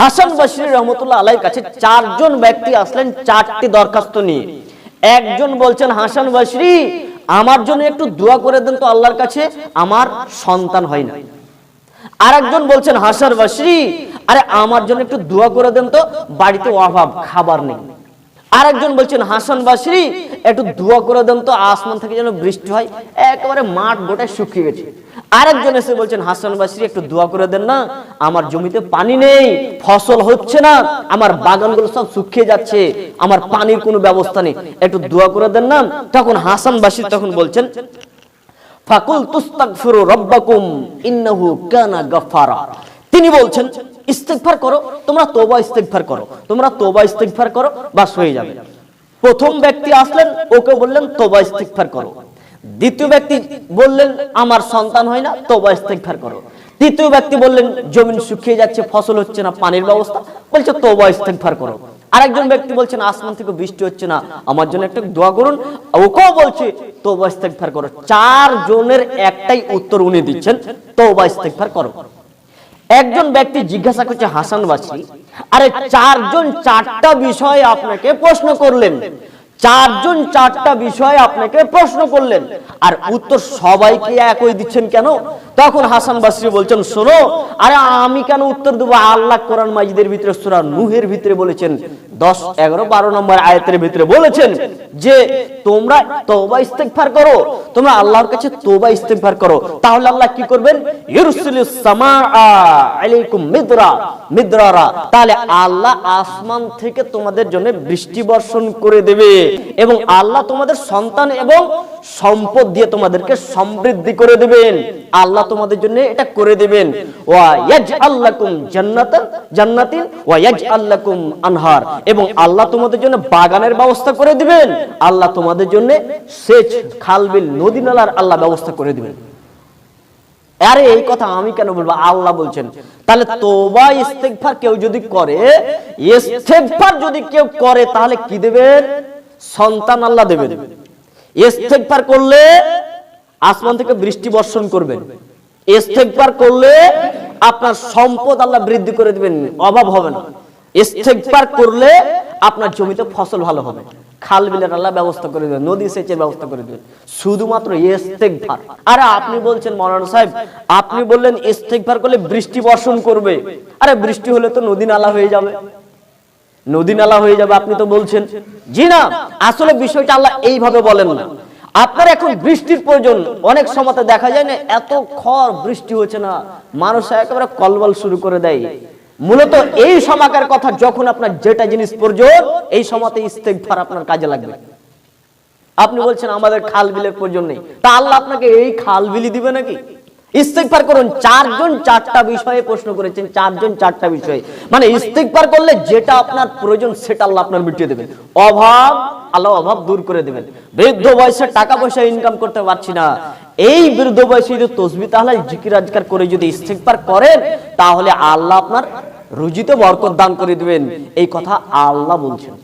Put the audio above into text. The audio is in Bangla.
হাসান বাসির রহমতুল্লাহ আলাইর কাছে চারজন ব্যক্তি আসলেন, চারটি দরখাস্ত নিয়ে। একজন বলছেন, হাসান বাসরি আমার জন্য একটু দোয়া করে দেন তো আল্লাহর কাছে, আমার সন্তান হয় না। আরেকজন বলছেন, হাসান বাসরি আরে আমার জন্য একটু দোয়া করে দেন তো, বাড়িতে অভাব, খাবার নেই। আরেকজন বলছেন, হাসান বাসরি একটু দোয়া করে দেন তো, আসমান থেকে যেন বৃষ্টি হয়, একেবারে মাঠ গোটায় শুকিয়ে গেছে। আরেকজন এসে বলছেন, হাসান বাসরি একটু দোয়া করে দেন না, আমার জমিতে পানি নেই, ফসল হচ্ছে না, আমার বাগানগুলো সব শুকিয়ে যাচ্ছে, আমার পানির কোনো ব্যবস্থা নেই, একটু দোয়া করে দেন না। তখন হাসান বাসরি তখন বলছেন, ফাকুল তুস্তাগফিরু রাব্বাকুম, ইন্নাহু কানা গাফফারা। তিনি বলছেন ইস্তেগফার করো, তোমরা তোবা ইস্তেগফার করো। তোমরা তোবা ইস্তেগফার করো, বাস হয়ে যাবে। প্রথম ব্যক্তি আসলেন ওকে বললেন তোবা ইস্তেগফার করো। দ্বিতীয় ব্যক্তি বললেন, আমার সন্তান হয় না তোবা ইস্তেগফার করো। তৃতীয় ব্যক্তি বললেন, জমিন শুকিয়ে যাচ্ছে, ফসল হচ্ছে না, পানির ব্যবস্থা। বলছে তোবা ইস্তেগফার করো। আরেকজন ব্যক্তি বলছেন, আসমান থেকে বৃষ্টি হচ্ছে না, আমার জন্য একটা দোয়া করুন। ওকেও বলছে তোবা ইস্তেগফার করো। চার জনের একটাই উত্তর উনি দিচ্ছেন তোবা ইস্তেগফার করো। একজন ব্যক্তি জিজ্ঞাসা করছে হাসান বাসি আরে চারজন চারটা বিষয়ে আপনাকে প্রশ্ন করলেন। চারজন চারটা বিষয়ে আপনাকে প্রশ্ন করলেন। আর উত্তর সবাইকে একই দিচ্ছেন কেন? তখন হাসান বাসরি বলছেন, শোনো, আরে আমি কেন উত্তর দেবো? আল্লাহ কোরআন মাজিদের ভিতরে, সূরা নূহের ভিতরে বলেছেন, দশ, এগারো, বারো নম্বর আয়াতের ভিতরে বলেছেন যে, তোমরা তোবা ইস্তেগফার করো, তোমরা আল্লাহর কাছে তোবা ইস্তেগফার করো। তাহলে আল্লাহ কি করবেন? তাহলে আল্লাহ আসমান থেকে তোমাদের জন্য বৃষ্টি বর্ষণ করে দেবে। এবং আল্লাহ তোমাদের সন্তান এবং সম্পদ দিয়ে তোমাদেরকে সমৃদ্ধি করে দেবেন। আল্লাহ তোমাদের জন্য এটা করে দেবেন। আনহার। এবং আল্লাহ তোমাদের জন্য বাগানের ব্যবস্থা করে দিবেন। আল্লাহ তোমাদের জন্য সেচ খালবিল নদী নালার আল্লাহ ব্যবস্থা করে দিবেন। আরে এই কথা আমি কেন বলব? আল্লাহ বলছেন। তাহলে তোবা, ইস্তেগফার কেউ যদি করে, ইস্তেগফার যদি কেউ করে, তাহলে কি দেবেন? সন্তান আল্লাহ দেবেন। ইস্তেগফার করলে আসমান থেকে বৃষ্টি বর্ষণ করবেন ইস্তেগফার করলে আপনার সম্পদ আল্লাহ বৃদ্ধি করে দিবেন, অভাব হবে না। ইস্তেগফার করলে আপনার জমিতে ফসল ভালো হবে। খাল বিলের আল্লাহ ব্যবস্থা করে দেবেন, নদী সেচের ব্যবস্থা করে দেবেন। শুধুমাত্র ইস্তেগফার। আরে আপনি বলছেন মৌলানা সাহেব, আপনি বললেন ইস্তেগফার করলে বৃষ্টি বর্ষণ করবে। আরে বৃষ্টি হলে তো নদী নালা হয়ে যাবে। নদী নালা হয়ে যাবে, আপনি তো বলছেন। জি না, আসলে বিষয়টা আল্লাহ এইভাবে বলেন না। আপনার এখন বৃষ্টির প্রয়োজন, অনেক সময়তে দেখা যায় না, এত খড় বৃষ্টি হচ্ছে না, মানুষ একেবারে কলবল শুরু করে দেয়। মূলত এই সমাকার কথা যখন আপনার যেটা জিনিস প্রয়োজন, এই সময়তে ইস্তেগফার আপনার কাজে লাগবে। আপনি বলছেন, আমাদের খাল বিলের প্রয়োজন নেই। তা আল্লাহ আপনাকে এই খাল বিলি দিবে নাকি? করুন, চারজন চারটা বিষয়ে প্রশ্ন করেছেন, চারজন চারটা বিষয়ে। মানে করলে যেটা আপনার প্রয়োজন সেটা আল্লাহ আপনার মিটিয়ে দেবেন। অভাব আল্লাহ অভাব দূর করে দেবেন। বৃদ্ধ বয়সে টাকা পয়সা ইনকাম করতে পারছি না। এই বৃদ্ধ বয়সে যদি তসবি তাহলে জিকির করে যদি ইস্তেগফার করেন, তাহলে আল্লাহ আপনার রুজিতে বরকত দান করে দিবেন। এই কথা আল্লাহ বলছেন।